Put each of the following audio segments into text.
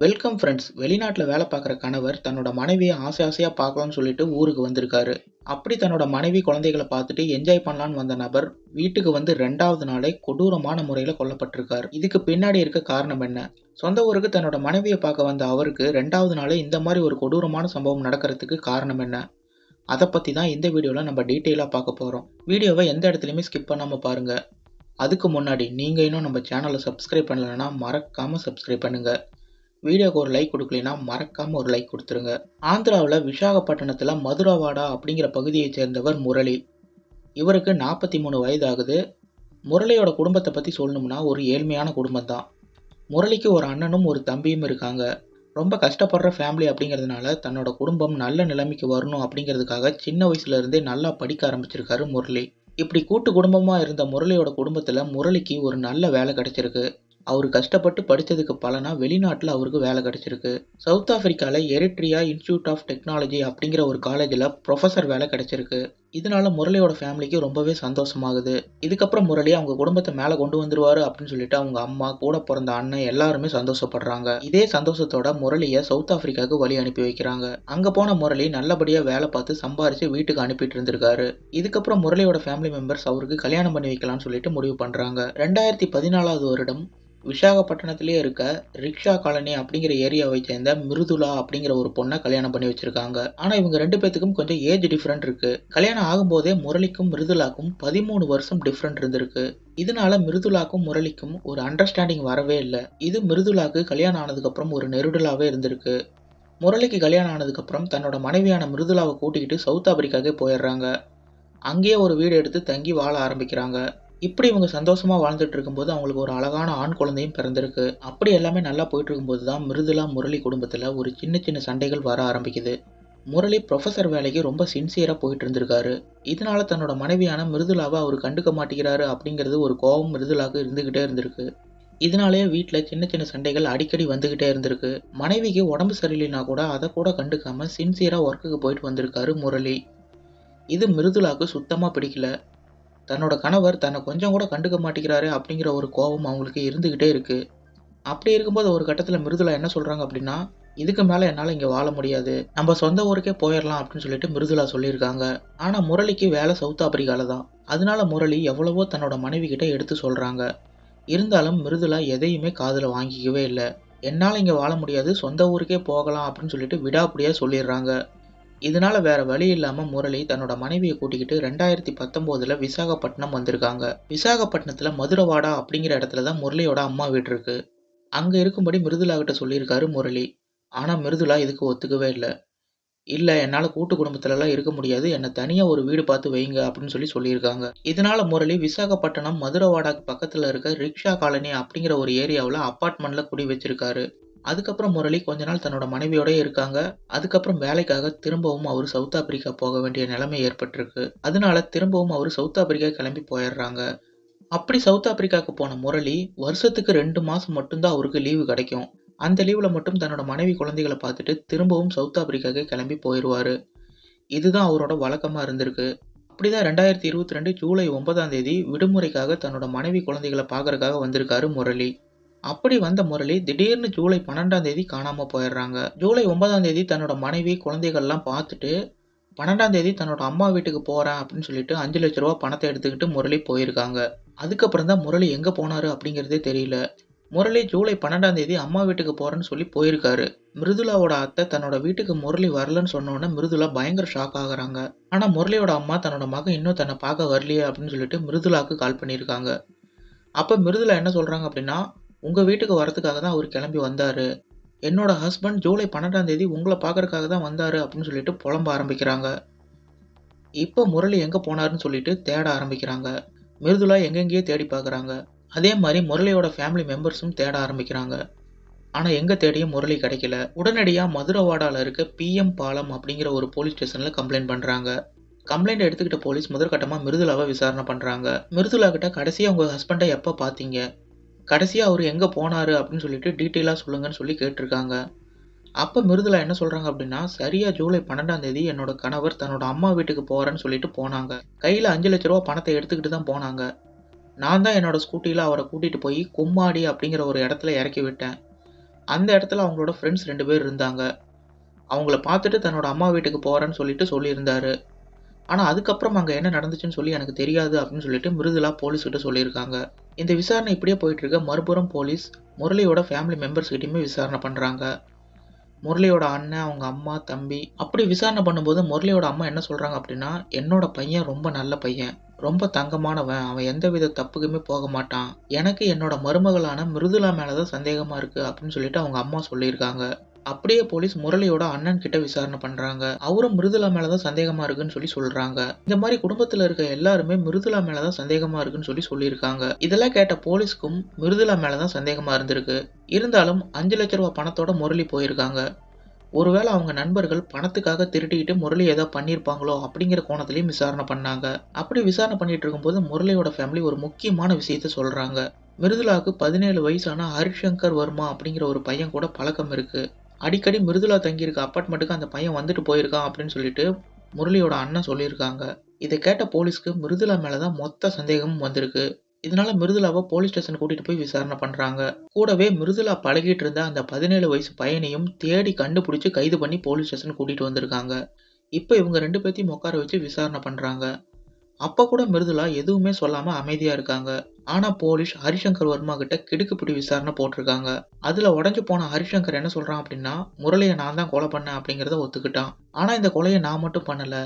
Welcome friends வெளிநாட்டில் வேலை பார்க்குற கணவர் தன்னோட மனைவியை ஆசை ஆசையாக பார்க்கலாம்னு சொல்லிட்டு ஊருக்கு வந்திருக்காரு. அப்படி தன்னோட மனைவி குழந்தைகளை பார்த்துட்டு என்ஜாய் பண்ணலான்னு வந்த நபர் வீட்டுக்கு வந்து ரெண்டாவது நாளே கொடூரமான முறையில் கொல்லப்பட்டிருக்கார். இதுக்கு பின்னாடி இருக்க காரணம் என்ன? சொந்த ஊருக்கு தன்னோட மனைவியை பார்க்க வந்த அவருக்கு ரெண்டாவது நாளே இந்த மாதிரி ஒரு கொடூரமான சம்பவம் நடக்கிறதுக்கு காரணம் என்ன? அதை பற்றி தான் இந்த வீடியோவில் நம்ம டீட்டெயிலாக பார்க்க போகிறோம் வீடியோவை எந்த இடத்துலையுமே ஸ்கிப் பண்ணாமல் பாருங்கள் அதுக்கு முன்னாடி நீங்கள் இன்னும் நம்ம சேனலை சப்ஸ்கிரைப் பண்ணலைன்னா மறக்காமல் சப்ஸ்கிரைப் பண்ணுங்கள் வீடியோக்கு ஒரு லைக் கொடுக்கலைன்னா மறக்காமல் ஒரு லைக் கொடுத்துருங்க. ஆந்திராவில் விசாகப்பட்டினத்தில் மதுரவாடா அப்படிங்கிற பகுதியைச் சேர்ந்தவர் முரளி. இவருக்கு நாற்பத்தி மூணு வயது ஆகுது முரளியோட குடும்பத்தை பற்றி சொல்லணும்னா ஒரு ஏழ்மையான குடும்பம் தான் முரளிக்கு ஒரு அண்ணனும் ஒரு தம்பியும் இருக்காங்க. ரொம்ப கஷ்டப்படுற ஃபேமிலி அப்படிங்கிறதுனால தன்னோட குடும்பம் நல்ல நிலைமைக்கு வரணும் அப்படிங்கிறதுக்காக சின்ன வயசுலேருந்தே நல்லா படிக்க ஆரம்பிச்சிருக்காரு முரளி. இப்படி கூட்டு குடும்பமாக இருந்த முரளியோட குடும்பத்தில் முரளிக்கு ஒரு நல்ல வேலை கிடைச்சிருக்கு. அவர் கஷ்டப்பட்டு படித்ததுக்கு பலனா வெளிநாட்டில் அவருக்கு வேலை கிடச்சிருக்கு. சவுத் ஆஃப்ரிக்காவில் எரிட்ரியா இன்ஸ்டியூட் ஆஃப் டெக்னாலஜி அப்படிங்கிற ஒரு காலேஜில் ப்ரொஃபஸர் வேலை கிடச்சிருக்கு. இதனால முரளியோட ஃபேமிலிக்கு ரொம்பவே சந்தோஷமாகுது. இதுக்கப்புறம் முரளி அவங்க குடும்பத்தை மேலே கொண்டு வந்துருவாரு அப்படின்னு சொல்லிட்டு அவங்க அம்மா கூட பிறந்த அண்ணன் எல்லாருமே சந்தோஷப்படுறாங்க. இதே சந்தோஷத்தோட முரளியை சவுத் ஆப்பிரிக்காவுக்கு வழி அனுப்பி வைக்கிறாங்க. அங்கே போன முரளி நல்லபடியாக வேலை பார்த்து சம்பாரிச்சு வீட்டுக்கு அனுப்பிட்டு இருந்திருக்காரு. இதுக்கப்புறம் முரளியோட ஃபேமிலி மெம்பர்ஸ் அவருக்கு கல்யாணம் பண்ணி வைக்கலாம்னு சொல்லிட்டு முடிவு பண்ணுறாங்க ரெண்டாயிரத்தி பதினாலாவது வருடம் விசாகப்பட்டினத்திலே இருக்க ரிக்ஷா காலனி அப்படிங்கிற ஏரியாவை சேர்ந்த மிருதுலா அப்படிங்கிற ஒரு பொண்ணை கல்யாணம் பண்ணி வச்சிருக்காங்க. ஆனா இவங்க ரெண்டு பேத்துக்கும் கொஞ்சம் ஏஜ் டிஃப்ரெண்ட் இருக்கு. கல்யாணம் ஆகும்போதே முரளிக்கும் மிருதுலாக்கும் பதிமூணு வருஷம் டிஃப்ரெண்ட் இருந்திருக்கு. இதனால மிருதுலாக்கும் முரளிக்கும் ஒரு அண்டர்ஸ்டாண்டிங் வரவே இல்லை. இது மிருதுலாக்கு கல்யாணம் ஆனதுக்கப்புறம் ஒரு நெருடலாவே இருந்திருக்கு. முரளிக்கு கல்யாணம் ஆனதுக்கப்புறம் தன்னோட மனைவியான மிருதுலாவை கூட்டிக்கிட்டு சவுத் ஆப்பிரிக்காவுக்கே போயிடுறாங்க. அங்கேயே ஒரு வீடு எடுத்து தங்கி வாழ ஆரம்பிக்கிறாங்க. இப்படி இவங்க சந்தோஷமாக வாழ்ந்துட்டு இருக்கும்போது அவங்களுக்கு ஒரு அழகான ஆண் குழந்தையும் பிறந்திருக்கு. அப்படி எல்லாமே நல்லா போயிட்டு இருக்கும்போது தான் மிருதுலா முரளி குடும்பத்தில் ஒரு சின்ன சின்ன சண்டைகள் வர ஆரம்பிக்குது. முரளி ப்ரொஃபஸர் வேலைக்கு ரொம்ப சின்சியராக போயிட்டு இருந்திருக்காரு. இதனால தன்னோட மனைவியான மிருதுலாவை அவர் கண்டுக்க மாட்டேங்கிறாரு அப்படிங்கிறது ஒரு கோபம் மிருதுலாவுக்கு இருந்துகிட்டே இருந்திருக்கு. இதனாலேயே வீட்டில் சின்ன சின்ன சண்டைகள் அடிக்கடி வந்துகிட்டே இருந்திருக்கு. மனைவிக்கு உடம்பு சரியில்லைனா கூட அதை கூட கண்டுக்காமல் சின்சியராக ஒர்க்குக்கு போயிட்டு வந்திருக்காரு முரளி. இது மிருதுலாவுக்கு சுத்தமாக பிடிக்கல. தன்னோட கணவர் தன்னை கொஞ்சம் கூட கண்டுக்க மாட்டேங்கிறாரு அப்படிங்கிற ஒரு கோபம் அவங்களுக்கு இருந்துக்கிட்டே இருக்குது அப்படி இருக்கும்போது ஒரு கட்டத்தில் மிருதுலா என்ன சொல்கிறாங்க அப்படின்னா இதுக்கு மேலே என்னால் இங்கே வாழ முடியாது. நம்ம சொந்த ஊருக்கே போயிடலாம் அப்படின்னு சொல்லிட்டு மிருதுலா சொல்லியிருக்காங்க. ஆனால் முரளிக்கு வேலை சவுத் ஆப்பிரிக்காவில் தான். அதனால முரளி எவ்வளவோ தன்னோட மனைவி கிட்ட எடுத்து சொல்கிறாங்க இருந்தாலும் மிருதுலா எதையுமே காதில் வாங்கிக்கவே இல்லை. என்னால் இங்கே வாழ முடியாது சொந்த ஊருக்கே போகலாம் அப்படின்னு சொல்லிட்டு விடாப்படியாக சொல்லிடுறாங்க. இதனால வேற வழி இல்லாம முரளி தன்னோட மனைவியை கூட்டிக்கிட்டு ரெண்டாயிரத்தி பத்தொன்பதுல விசாகப்பட்டினம் வந்திருக்காங்க. விசாகப்பட்டினத்துல மதுரவாடா அப்படிங்கிற இடத்துல தான் முரளியோட அம்மா வீடு இருக்கு. அங்க இருக்கும்படி மிருதுலா கிட்ட சொல்லியிருக்காரு முரளி. ஆனா மிருதுலா இதுக்கு ஒத்துக்கவே இல்லை. இல்லை என்னால் கூட்டு குடும்பத்துலலாம் இருக்க முடியாது. என்னை தனியாக ஒரு வீடு பார்த்து வைங்க அப்படின்னு சொல்லி சொல்லியிருக்காங்க. இதனால முரளி விசாகப்பட்டினம் மதுரவாடாக்கு பக்கத்தில் இருக்க ரிக்ஷா காலனி அப்படிங்கிற ஒரு ஏரியாவில் அப்பார்ட்மெண்ட்டில் குடி வச்சிருக்காரு. அதுக்கப்புறம் முரளி கொஞ்ச நாள் தன்னோட மனைவியோடய இருக்காங்க. அதுக்கப்புறம் வேலைக்காக திரும்பவும் அவர் சவுத் ஆப்பிரிக்கா போக வேண்டிய நிலைமை ஏற்பட்டிருக்கு. அதனால திரும்பவும் அவர் சவுத் ஆப்பிரிக்கா கிளம்பி போயிடுறாங்க. அப்படி சவுத் ஆப்பிரிக்காவுக்கு போன முரளி வருஷத்துக்கு ரெண்டு மாதம் மட்டும்தான் அவருக்கு லீவு கிடைக்கும். அந்த லீவில் மட்டும் தன்னோட மனைவி குழந்தைகளை பார்த்துட்டு திரும்பவும் சவுத் ஆப்பிரிக்காவுக்கு கிளம்பி போயிடுவார். இதுதான் அவரோட வழக்கமாக இருந்திருக்கு. அப்படிதான் ரெண்டாயிரத்தி இருபத்தி ரெண்டு ஜூலை ஒன்பதாம் தேதி விடுமுறைக்காக தன்னோட மனைவி குழந்தைகளை பார்க்கறக்காக வந்திருக்காரு முரளி. அப்படி வந்த முரளி திடீர்னு ஜூலை பன்னெண்டாம் தேதி காணாம போயிடுறாங்க. ஜூலை ஒன்பதாம் தேதி தன்னோட மனைவி குழந்தைகள்லாம் பார்த்துட்டு பன்னெண்டாம் தேதி தன்னோட அம்மா வீட்டுக்கு போறேன் அப்படின்னு சொல்லிட்டு அஞ்சு லட்ச ரூபா பணத்தை எடுத்துக்கிட்டு முரளி போயிருக்காங்க. அதுக்கப்புறம் தான் முரளி எங்க போனாரு அப்படிங்கிறதே தெரியல. முரளி ஜூலை பன்னெண்டாம் தேதி அம்மா வீட்டுக்கு போறேன்னு சொல்லி போயிருக்காரு. மிருதுலாவோட அத்தை தன்னோட வீட்டுக்கு முரளி வரலன்னு சொன்னோன்னே மிருதுலா பயங்கர ஷாக் ஆகுறாங்க. ஆனா முரளியோட அம்மா தன்னோட மகன் இன்னும் தன்னை பார்க்க வரலையே அப்படின்னு சொல்லிட்டு மிருதுலாவுக்கு கால் பண்ணியிருக்காங்க. அப்ப மிருதுலா என்ன சொல்றாங்க அப்படின்னா உங்கள் வீட்டுக்கு வரத்துக்காக தான் அவர் கிளம்பி வந்தார். என்னோட ஹஸ்பண்ட் ஜூலை பன்னெண்டாம் தேதி உங்களை பார்க்கறதுக்காக தான் வந்தார் அப்படின்னு சொல்லிட்டு புலம்ப ஆரம்பிக்கிறாங்க. இப்போ முரளி எங்கே போனாருன்னு சொல்லிட்டு தேட ஆரம்பிக்கிறாங்க. மிருதுலா எங்கெங்கேயோ தேடி பார்க்குறாங்க. அதே மாதிரி முரளியோட ஃபேமிலி மெம்பர்ஸும் தேட ஆரம்பிக்கிறாங்க. ஆனால் எங்கே தேடியும் முரளி கிடைக்கல. உடனடியாக மதுரவாடாவில் இருக்க பிஎம் பாலம் அப்படிங்கிற ஒரு போலீஸ் ஸ்டேஷனில் கம்ப்ளைண்ட் பண்ணுறாங்க கம்ப்ளைண்ட் எடுத்துக்கிட்ட போலீஸ் முதற்கட்டமாக மிருதுலாவை விசாரணை பண்ணுறாங்க மிருதுலா கிட்ட கடைசியாக உங்கள் ஹஸ்பண்டை எப்போ பார்த்தீங்க கடைசியாக அவர் எங்கே போனார் அப்படின்னு சொல்லிட்டு டீட்டெயிலாக சொல்லுங்கன்னு சொல்லி கேட்டிருக்காங்க. அப்போ மிருதுலா என்ன சொல்கிறாங்க அப்படின்னா சரியாக ஜூலை பன்னெண்டாம் தேதி என்னோட கணவர் தன்னோட அம்மா வீட்டுக்கு போகிறேன்னு சொல்லிட்டு போனாங்க. கையில் அஞ்சு லட்ச ரூபா பணத்தை எடுத்துக்கிட்டு தான் போனாங்க. நான் தான் என்னோட ஸ்கூட்டியில் அவரை கூட்டிகிட்டு போய் கும்மாடி அப்படிங்கிற ஒரு இடத்துல இறக்கி விட்டேன். அந்த இடத்துல அவங்களோட ஃப்ரெண்ட்ஸ் ரெண்டு பேர் இருந்தாங்க. அவங்கள பார்த்துட்டு தன்னோட அம்மா வீட்டுக்கு போகிறேன்னு சொல்லிட்டு சொல்லியிருந்தாரு. ஆனால் அதுக்கப்புறம் அங்கே என்ன நடந்துச்சுன்னு சொல்லி எனக்கு தெரியாது அப்படின்னு சொல்லிட்டு மிருதுலா போலீஸ்கிட்ட சொல்லியிருக்காங்க. இந்த விசாரணை இப்படியே போயிட்டு இருக்க மறுபுறம் போலீஸ் முரளியோட ஃபேமிலி மெம்பர்ஸ்கிட்டையுமே விசாரணை பண்ணுறாங்க முரளியோட அண்ணன் அவங்க அம்மா தம்பி அப்படி விசாரணை பண்ணும்போது முரளியோட அம்மா என்ன சொல்கிறாங்க அப்படின்னா என்னோட பையன் ரொம்ப நல்ல பையன். ரொம்ப தங்கமானவன். அவன் எந்த வித தப்புக்குமே போக மாட்டான். எனக்கு என்னோட மருமகளான மிருதுலா மேலே தான் சந்தேகமாக இருக்குது அப்படின்னு சொல்லிட்டு அவங்க அம்மா சொல்லியிருக்காங்க. அப்படியே போலீஸ் முரளியோட அண்ணன் கிட்ட விசாரணை பண்றாங்க. அவரும் மிருதுலா மேலதான் சந்தேகமா இருக்குன்னு சொல்லி சொல்றாங்க. இந்த மாதிரி குடும்பத்துல இருக்க எல்லாருமே மிருதுலா மேலதான் சந்தேகமா இருக்குன்னு சொல்லி சொல்லியிருக்காங்க. இதெல்லாம் கேட்ட போலீஸ்க்கும் மிருதுலா மேலதான் சந்தேகமா இருந்திருக்கு. இருந்தாலும் அஞ்சு லட்ச ரூபாய் பணத்தோட முரளி போயிருக்காங்க. ஒருவேளை அவங்க நண்பர்கள் பணத்துக்காக திருட்டிக்கிட்டு முரளி ஏதாவது பண்ணியிருப்பாங்களோ அப்படிங்கிற கோணத்திலையும் விசாரணை பண்ணாங்க. அப்படி விசாரணை பண்ணிட்டு இருக்கும்போது முரளியோட ஃபேமிலி ஒரு முக்கியமான விஷயத்த சொல்றாங்க. மிருதுலாவுக்கு பதினேழு வயசான ஹரிசங்கர் வர்மா அப்படிங்கிற ஒரு பையன் கூட பழக்கம் இருக்கு. அடிக்கடி மிருதுலா தங்கியிருக்க அப்பார்ட்மெண்ட்டுக்கு அந்த பையன் வந்துட்டு போயிருக்கான் அப்படின்னு சொல்லிட்டு முரளியோட அண்ணன் சொல்லியிருக்காங்க. இதை கேட்ட போலீஸ்க்கு மிருதுலா மேலதான் மொத்த சந்தேகமும் வந்திருக்கு. இதனால மிருதுலாவை போலீஸ் ஸ்டேஷன் கூட்டிட்டு போய் விசாரணை பண்றாங்க. கூடவே மிருதுலா பழகிட்டு இருந்த அந்த பதினேழு வயசு பையனையும் தேடி கண்டுபிடிச்சு கைது பண்ணி போலீஸ் ஸ்டேஷன் கூட்டிட்டு வந்திருக்காங்க. இப்போ இவங்க ரெண்டு பேர்த்தையும் உட்கார வச்சு விசாரணை பண்றாங்க. அப்போ கூட மிருதுலா எதுவுமே சொல்லாமல் அமைதியாக இருக்காங்க. ஆனால் போலீஸ் ஹரிசங்கர் வர்மா கிட்ட கிடுக்குப்பிடி விசாரணை போட்டிருக்காங்க. அதில் உடஞ்சு போன ஹரிசங்கர் என்ன சொல்கிறான் அப்படின்னா முரளியை நான் தான் கொலை பண்ணேன் அப்படிங்கிறத ஒத்துக்கிட்டான். ஆனால் இந்த கொலையை நான் மட்டும் பண்ணலை.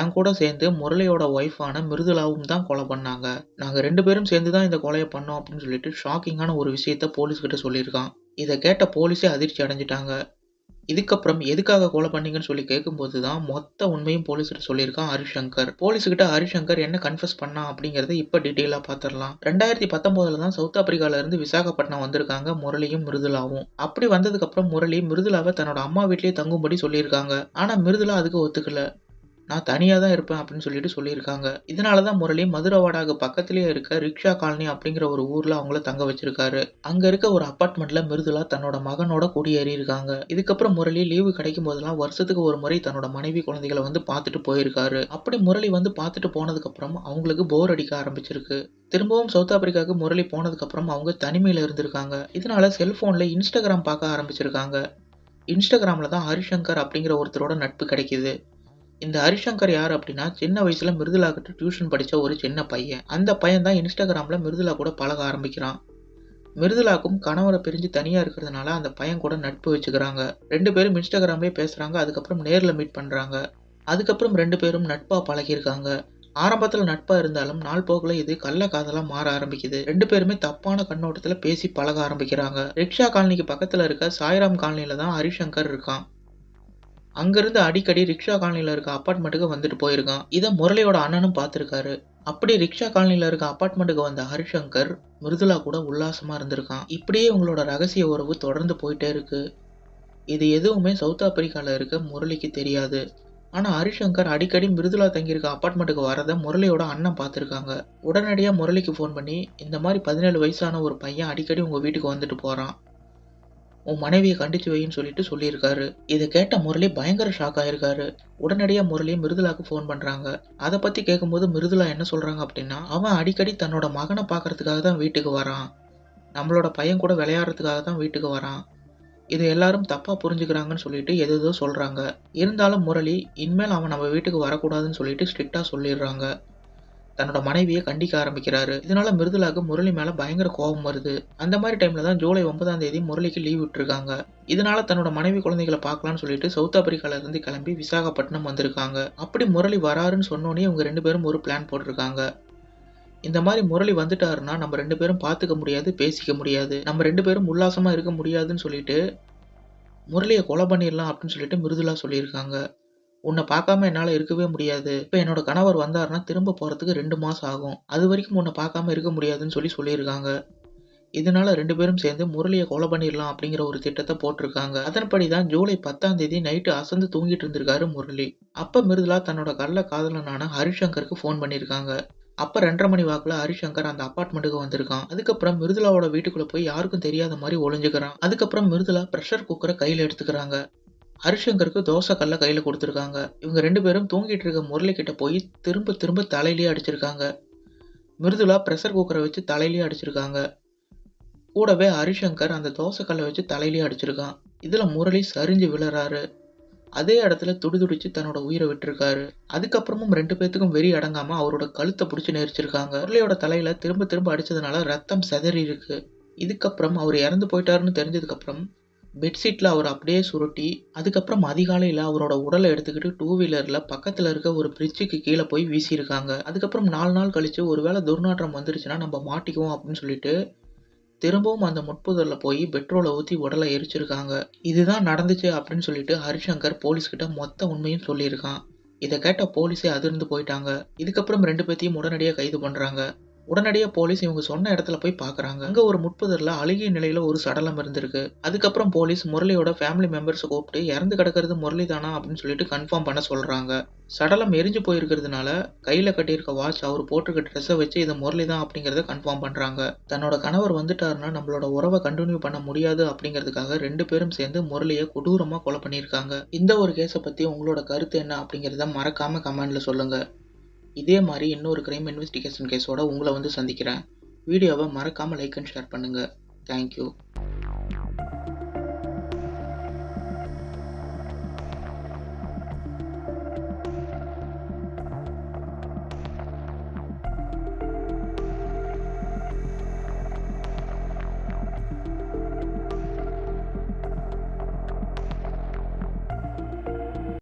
என் கூட சேர்ந்து முரளியோட ஒய்ஃபான மிருதுலாவும் தான் கொலை பண்ணாங்க. நாங்கள் ரெண்டு பேரும் சேர்ந்து தான் இந்த கொலையை பண்ணோம் அப்படின்னு சொல்லிட்டு ஷாக்கிங்கான ஒரு விஷயத்த போலீஸ் கிட்ட சொல்லியிருக்கான். இதை கேட்ட போலீஸே அதிர்ச்சி அடைஞ்சிட்டாங்க. இதுக்கப்புறம் எதுக்காக கொலை பண்ணீங்கன்னு சொல்லி கேட்கும்போது தான் மொத்த உண்மையும் போலீஸ்கிட்ட சொல்லியிருக்கான் ஹரிசங்கர். போலீஸ்கிட்ட ஹரிசங்கர் என்ன கன்ஃபஸ் பண்ணா அப்படிங்கறத இப்போ டீட்டெயிலாக பார்த்துடலாம் ரெண்டாயிரத்தி பத்தொன்பதுல தான் சவுத் ஆப்பிரிக்கால இருந்து விசாகப்பட்டினம் வந்திருக்காங்க முரளியும் மிருதுலாவும். அப்படி வந்ததுக்கு அப்புறம் முரளி மிருதுலாவை தன்னோட அம்மா வீட்லயே தங்கும்படி சொல்லியிருக்காங்க. ஆனா மிருதுலா அதுக்கு ஒத்துக்கல. நான் தனியாக தான் இருப்பேன் அப்படின்னு சொல்லிட்டு சொல்லியிருக்காங்க. இதனால தான் முரளி மதுரவாடாக பக்கத்திலேயே இருக்க ரிக்ஷா காலனி அப்படிங்கிற ஒரு ஊரில் அவங்கள தங்க வச்சிருக்காரு. அங்கே இருக்க ஒரு அப்பார்ட்மெண்ட்டில் மிருதுலா தன்னோட மகனோட குடியேறி இருக்காங்க இதுக்கப்புறம் முரளி லீவு கிடைக்கும் போதெல்லாம் வருஷத்துக்கு ஒரு முறை தன்னோட மனைவி குழந்தைகளை வந்து பார்த்துட்டு போயிருக்காரு. அப்படி முரளி வந்து பார்த்துட்டு போனதுக்கப்புறம் அவங்களுக்கு போர் அடிக்க ஆரம்பிச்சிருக்கு. திரும்பவும் சவுத் ஆப்பிரிக்காவுக்கு முரளி போனதுக்கப்புறம் அவங்க தனிமையில் இருந்திருக்காங்க. இதனால செல்ஃபோனில் இன்ஸ்டாகிராம் பார்க்க ஆரம்பிச்சிருக்காங்க. இன்ஸ்டாகிராமில் தான் ஹரிசங்கர் அப்படிங்கிற ஒருத்தரோட நட்பு கிடைக்குது. இந்த ஹரிசங்கர் யார் அப்படின்னா சின்ன வயசுல மிருதுலா கிட்ட டியூஷன் படித்த ஒரு சின்ன பையன். அந்த பையன் தான் இன்ஸ்டாகிராம்ல மிருதுலா கூட பழக ஆரம்பிக்கிறான். மிருதுலாக்கும் கணவரை பிரிஞ்சு தனியாக இருக்கிறதுனால அந்த பையன் கூட நட்பு வச்சுக்கிறாங்க. ரெண்டு பேரும் இன்ஸ்டாகிராம்லேயே பேசுகிறாங்க அதுக்கப்புறம் நேரில் மீட் பண்ணுறாங்க அதுக்கப்புறம் ரெண்டு பேரும் நட்பாக பழகியிருக்காங்க. ஆரம்பத்தில் நட்பாக இருந்தாலும் நாள் போக்கில் இது கள்ள காதலாக மாற ஆரம்பிக்குது. ரெண்டு பேருமே தப்பான கண்ணோட்டத்தில் பேசி பழக ஆரம்பிக்கிறாங்க. ரிக்ஷா காலனிக்கு பக்கத்தில் இருக்க சாய்ராம் காலனியில் தான் ஹரிசங்கர் இருக்கான். அங்கேருந்து அடிக்கடி ரிக்ஷா காலனியில் இருக்க அப்பார்ட்மெண்ட்டுக்கு வந்துட்டு போயிருக்கான். இதை முரளியோட அண்ணனும் பார்த்துருக்காரு. அப்படி ரிக்ஷா காலனியில் இருக்க அப்பார்ட்மெண்ட்டுக்கு வந்த ஹரிசங்கர் மிருதுலா கூட உல்லாசமாக இருந்திருக்கான். இப்படியே உங்களோட ரகசிய உறவு தொடர்ந்து போயிட்டே இருக்கு. இது எதுவுமே சவுத் ஆப்பிரிக்காவில் இருக்க முரளிக்கு தெரியாது. ஆனால் ஹரிசங்கர் அடிக்கடி மிருதுலா தங்கியிருக்க அப்பார்ட்மெண்ட்டுக்கு வரதை முரளியோட அண்ணன் பார்த்துருக்காங்க. உடனடியாக முரளிக்கு ஃபோன் பண்ணி இந்த மாதிரி பதினேழு வயசான ஒரு பையன் அடிக்கடி உங்கள் வீட்டுக்கு வந்துட்டு போகிறான் உன் மனைவியை கண்டிச்சு வைன்னு சொல்லிட்டு சொல்லியிருக்காரு. இதை கேட்ட முரளி பயங்கர ஷாக் ஆயிருக்காரு. உடனடியாக முரளி மிருதுலாக்கு ஃபோன் பண்ணுறாங்க அதை பற்றி கேட்கும்போது மிருதுலா என்ன சொல்கிறாங்க அப்படின்னா அவன் அடிக்கடி தன்னோட மகனை பார்க்கறதுக்காக தான் வீட்டுக்கு வரான். நம்மளோட பையன் கூட விளையாடுறதுக்காக தான் வீட்டுக்கு வரான். இது எல்லாரும் தப்பாக புரிஞ்சுக்கிறாங்கன்னு சொல்லிட்டு எது எதோ சொல்கிறாங்க இருந்தாலும் முரளி இனிமேல் அவன் நம்ம வீட்டுக்கு வரக்கூடாதுன்னு சொல்லிட்டு ஸ்ட்ரிக்டாக சொல்லிடுறாங்க. தன்னோட மனைவியை கண்டிக்க ஆரம்பிக்கிறாரு. இதனால மிருதுலாக்கு முரளி மேல பயங்கர கோபம் வருது. அந்த மாதிரி டைம்ல தான் ஜூலை ஒன்பதாம் தேதி முரளிக்கு லீவ் விட்டுருக்காங்க. இதனால தன்னோட மனைவி குழந்தைகளை பார்க்கலாம்னு சொல்லிட்டு சவுத் ஆப்பிரிக்கால இருந்து கிளம்பி விசாகப்பட்டினம் வந்திருக்காங்க. அப்படி முரளி வராருன்னு சொன்னோன்னே இவங்க ரெண்டு பேரும் ஒரு பிளான் போட்டிருக்காங்க. இந்த மாதிரி முரளி வந்துட்டாருன்னா நம்ம ரெண்டு பேரும் பார்த்துக்க முடியாது பேசிக்க முடியாது. நம்ம ரெண்டு பேரும் உல்லாசமா இருக்க முடியாதுன்னு சொல்லிட்டு முரளியை கொலை பண்ணிடலாம் அப்படின்னு சொல்லிட்டு மிருதுலா சொல்லியிருக்காங்க. உன்னை பார்க்காம என்னால் இருக்கவே முடியாது. இப்போ என்னோட கணவர் வந்தாருன்னா திரும்ப போகிறதுக்கு ரெண்டு மாதம் ஆகும். அது வரைக்கும் உன்னை பார்க்காம இருக்க முடியாதுன்னு சொல்லி சொல்லியிருக்காங்க. இதனால ரெண்டு பேரும் சேர்ந்து முரளியை கொலை பண்ணிடலாம் அப்படிங்கிற ஒரு திட்டத்தை போட்டிருக்காங்க. அதன்படி தான் ஜூலை பத்தாம் தேதி நைட்டு அசந்து தூங்கிட்டு இருந்திருக்காரு முரளி. அப்ப மிருதுலா தன்னோட கள்ள காதலனான ஹரிசங்கருக்கு ஃபோன் பண்ணியிருக்காங்க. அப்போ ரெண்டரை மணி வாக்கில் ஹரிசங்கர் அந்த அப்பார்ட்மெண்ட்டுக்கு வந்திருக்கான். அதுக்கப்புறம் மிருதுலாவோட வீட்டுக்குள்ளே போய் யாருக்கும் தெரியாத மாதிரி ஒளிஞ்சுக்கிறான். அதுக்கப்புறம் மிருதுலா ப்ரெஷர் குக்கரை கையில் எடுத்துக்கிறாங்க. ஹரிசங்கருக்கு தோசை கல்ல கையில் கொடுத்துருக்காங்க. இவங்க ரெண்டு பேரும் தூங்கிட்டு இருக்க முரளி கிட்ட போய் திரும்ப திரும்ப தலையிலேயே அடிச்சிருக்காங்க. மிருதுலா ப்ரெஷர் குக்கரை வச்சு தலையிலேயே அடிச்சிருக்காங்க. கூடவே ஹரிசங்கர் அந்த தோசைக்கல்லை வச்சு தலையிலேயே அடிச்சிருக்கான். இதில் முரளி சரிஞ்சு விழுறாரு. அதே இடத்துல துடிதுடிச்சு தன்னோட உயிரை விட்டுருக்காரு. அதுக்கப்புறமும் ரெண்டு பேத்துக்கும் வெறி அடங்காம அவரோட கழுத்தை பிடிச்சி நெரிச்சிருக்காங்க. முரளியோட தலையில திரும்ப திரும்ப அடிச்சதுனால ரத்தம் செதறி இருக்கு. இதுக்கப்புறம் அவர் இறந்து போயிட்டாருன்னு தெரிஞ்சதுக்கப்புறம் பெட்ஷீட்டில் அவர் அப்படியே சுருட்டி அதுக்கப்புறம் அதிகாலையில் அவரோட உடலை எடுத்துக்கிட்டு டூ வீலரில் பக்கத்தில் இருக்க ஒரு பிரிட்ஜுக்கு கீழே போய் வீசியிருக்காங்க. அதுக்கப்புறம் நாலு நாள் கழித்து ஒருவேளை துர்நாற்றம் வந்துருச்சுன்னா நம்ம மாட்டிக்குவோம் அப்படின்னு சொல்லிட்டு திரும்பவும் அந்த முட்புதரில் போய் பெட்ரோலை ஊற்றி உடலை எரிச்சிருக்காங்க. இதுதான் நடந்துச்சு அப்படின்னு சொல்லிட்டு ஹரிசங்கர் போலீஸ்கிட்ட மொத்த உண்மையும் சொல்லியிருக்கான். இதை கேட்ட போலீஸே அதிர்ந்து போயிட்டாங்க. இதுக்கப்புறம் ரெண்டு பேர்த்தையும் உடனடியாக கைது பண்ணுறாங்க உடனடியாக போலீஸ் இவங்க சொன்ன இடத்துல போய் பார்க்குறாங்க அங்கே ஒரு முட்புதரில் அழுகிய நிலையில் ஒரு சடலம் இருந்திருக்கு. அதுக்கப்புறம் போலீஸ் முரளியோட ஃபேமிலி மெம்பர்ஸை கூப்பிட்டு இறந்து கிடக்கிறது முரளி தானா அப்படின்னு சொல்லிட்டு கன்ஃபார்ம் பண்ண சொல்கிறாங்க சடலம் எரிஞ்சு போயிருக்கிறதுனால கையில் கட்டியிருக்க வாட்ச் அவர் போட்டிருக்க ட்ரெஸ்ஸை வச்சு இது முரளி தான் அப்படிங்கிறத கன்ஃபார்ம் பண்ணுறாங்க தன்னோட கணவர் வந்துட்டாருன்னா நம்மளோட உறவை கண்டினியூ பண்ண முடியாது அப்படிங்கிறதுக்காக ரெண்டு பேரும் சேர்ந்து முரளியை கொடூரமாக கொலை பண்ணியிருக்காங்க. இந்த ஒரு கேஸை பற்றி உங்களோட கருத்து என்ன அப்படிங்கிறத மறக்காமல் கமெண்டில் சொல்லுங்கள் இதே மாதிரி இன்னொரு கிரைம் இன்வெஸ்டிகேஷன் கேஸோட உங்களை வந்து சந்திக்கிறேன். வீடியோவை மறக்காமல் லைக் அண்ட் ஷேர் பண்ணுங்கள் தேங்க்யூ